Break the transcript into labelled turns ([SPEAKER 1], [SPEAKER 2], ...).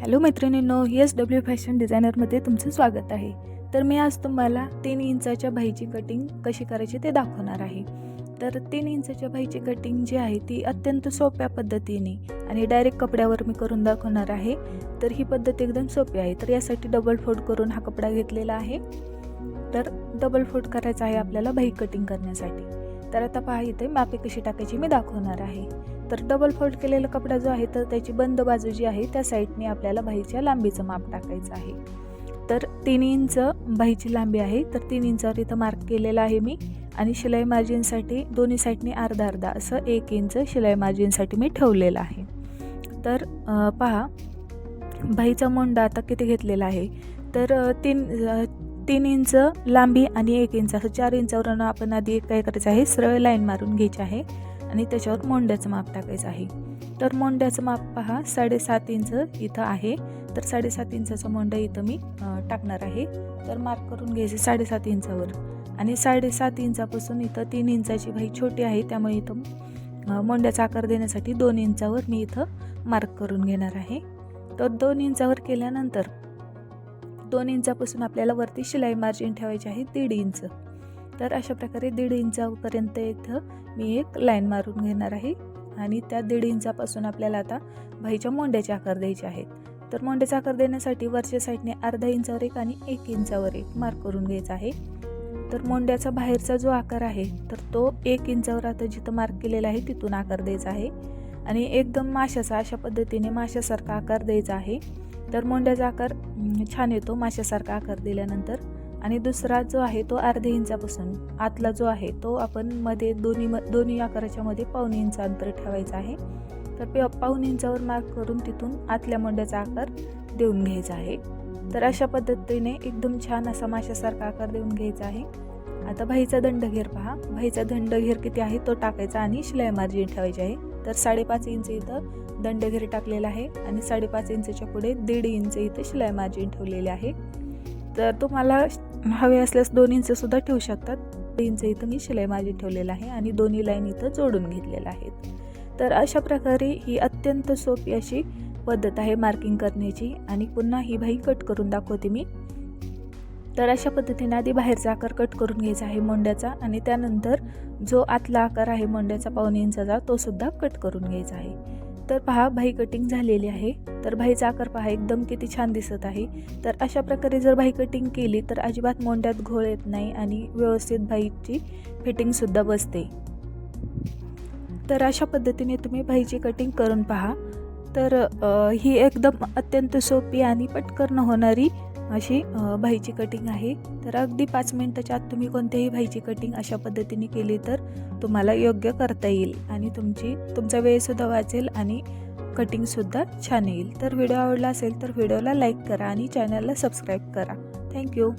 [SPEAKER 1] Hello मैत्रिणींनो S W fashion डिझायनरमध्ये तुमचं स्वागत आहे. तर मी आज तुम्हाला तीन इंचाच्या भाईची कटिंग कशी करायची ते दाखवणार आहे. तर तीन इंचाच्या भाईची कटिंग जी आहे ती अत्यंत सोप्या पद्धतीने आणि डायरेक्ट कपड्यावर मी करून दाखवणार आहे. तर ही पद्धत एकदम सोपी आहे. तर यासाठी डबल फोल्ड करून हा कपडा घेतलेला आहे. तर डबल फोल्ड करायचा आहे आपल्याला भाई कटिंग करण्यासाठी. तर आता पहा इथे मापे कशी टाकायची मी दाखवणार आहे. तर डबल फोल्ड केलेला कपडा जो आहे तर त्याची बंद बाजू जी आहे त्या साईडने आपल्याला बाईच्या लांबीचं माप टाकायचं आहे. तर तीन इंच बाईची लांबी आहे तर तीन इंचावर इथं मार्क केलेला आहे मी. आणि शिलाई मार्जिनसाठी दोन्ही साईडने अर्धा अर्धा असं एक इंच शिलाई मार्जिनसाठी मी ठेवलेलं आहे. तर पहा बाईचा मोंडा आता किती घेतलेला आहे? तर तीन तीन इंच लांबी आणि एक इंच असं चार इंचावर आपण आधी एक काय करायचं आहे? सरळ लाईन मारून घ्यायची आहे आणि त्याच्यावर मोंड्याचं माप टाकायचं आहे. तर मोंड्याचं माप पहा साडेसात इंच इथं आहे. तर साडेसात इंचाचं मोंडं इथं मी टाकणार आहे. तर मार्क करून घ्यायचे साडेसात इंचावर. आणि साडेसात इंचापासून इथं तीन इंचाची भाई छोटी आहे त्यामुळे इथं मोंड्याचा आकार देण्यासाठी दोन इंचावर मी इथं मार्क करून घेणार आहे. तर दोन इंचावर केल्यानंतर दोन इंचापासून आपल्याला वरती शिलाई मार्जिन ठेवायची आहे दीड इंच. तर अशा प्रकारे दीड इंचापर्यंत इथं मी एक लाईन मारून घेणार आहे. आणि त्या दीड इंचापासून आपल्याला आता भाईच्या मोंड्याचे आकार द्यायचे आहेत. तर मोंड्याचा आकार देण्यासाठी वरच्या साईडने अर्धा इंचावर एक आणि एक इंचावर एक मार्क करून घ्यायचा आहे. तर मोंड्याचा बाहेरचा जो आकार आहे तर तो एक इंचावर आता जिथं मार्क केलेला आहे तिथून आकार द्यायचा आहे. आणि एकदम माशाचा अशा पद्धतीने माशासारखा आकार द्यायचा आहे. तर मोंड्याचा आकार छान येतो. माशासारखा आकार दिल्यानंतर. आणि दुसरा जो आहे तो अर्ध्या इंचापासून आतला जो आहे तो आपण मध्ये दोन्ही म दोन्ही आकाराच्या मध्ये पाऊन इंच अंतर ठेवायचं आहे. तर पे पाऊण इंचावर मार्क करून तिथून आतल्या मोंड्याचा आकार देऊन घ्यायचा आहे. तर अशा पद्धतीने एकदम छान असा माशासारखा आकार देऊन घ्यायचा आहे. आता भाईचा दंडघेर पहा. भाईचा दंडघेर किती आहे तो टाकायचा आणि शिलाई मार्जिन ठेवायची आहे. तर साडेपाच इंच इथं दंडघेर टाकलेला आहे आणि साडेपाच इंचच्या पुढे दीड इंच इथं शिलाई मार्जिन ठेवलेले आहे. तर तुम्हाला हवे असल्यास दोन इंचसुद्धा ठेवू शकतात. दीड इंच इथं मी शिलाई मार्जिन ठेवलेलं आहे आणि दोन्ही लाईन इथं जोडून घेतलेल्या आहेत. तर अशा प्रकारे ही अत्यंत सोपी अशी पद्धत आहे मार्किंग करण्याची आणि पुन्हा ही भाई कट करून दाखवते मी. तर अशा पद्धतीने आधी बाहेरचा आकार कट करून घ्यायचा आहे मोंड्याचा आणि त्यानंतर जो आतला आकार आहे मोंड्याचा पावणे इंचाचा तो सुद्धा कट करून घ्यायचा आहे. तर पहा भाई कटिंग झालेली आहे. तर भाईचा आकार पहा एकदम किती छान दिसत आहे. तर अशा प्रकारे जर भाई कटिंग केली तर अजिबात मोंड्यात घोळ येत नाही आणि व्यवस्थित भाईची फिटिंगसुद्धा बसते. तर अशा पद्धतीने तुम्ही भाईची कटिंग करून पहा. तर ही एकदम अत्यंत सोपी आणि पटकन होणारी अशी भाईची कटिंग आहे. तर अगदी पाच मिनटाच्या आत तुम्ही कोणत्याही भाईची कटिंग अशा पद्धतीने केली तर तुम्हाला योग्य करता येईल आणि तुमची तुमचा वेळसुद्धा वाचेल आणि कटिंगसुद्धा छान येईल. तर व्हिडिओ आवडला असेल तर व्हिडिओला लाईक करा आणि चॅनलला सबस्क्राईब करा. थँक्यू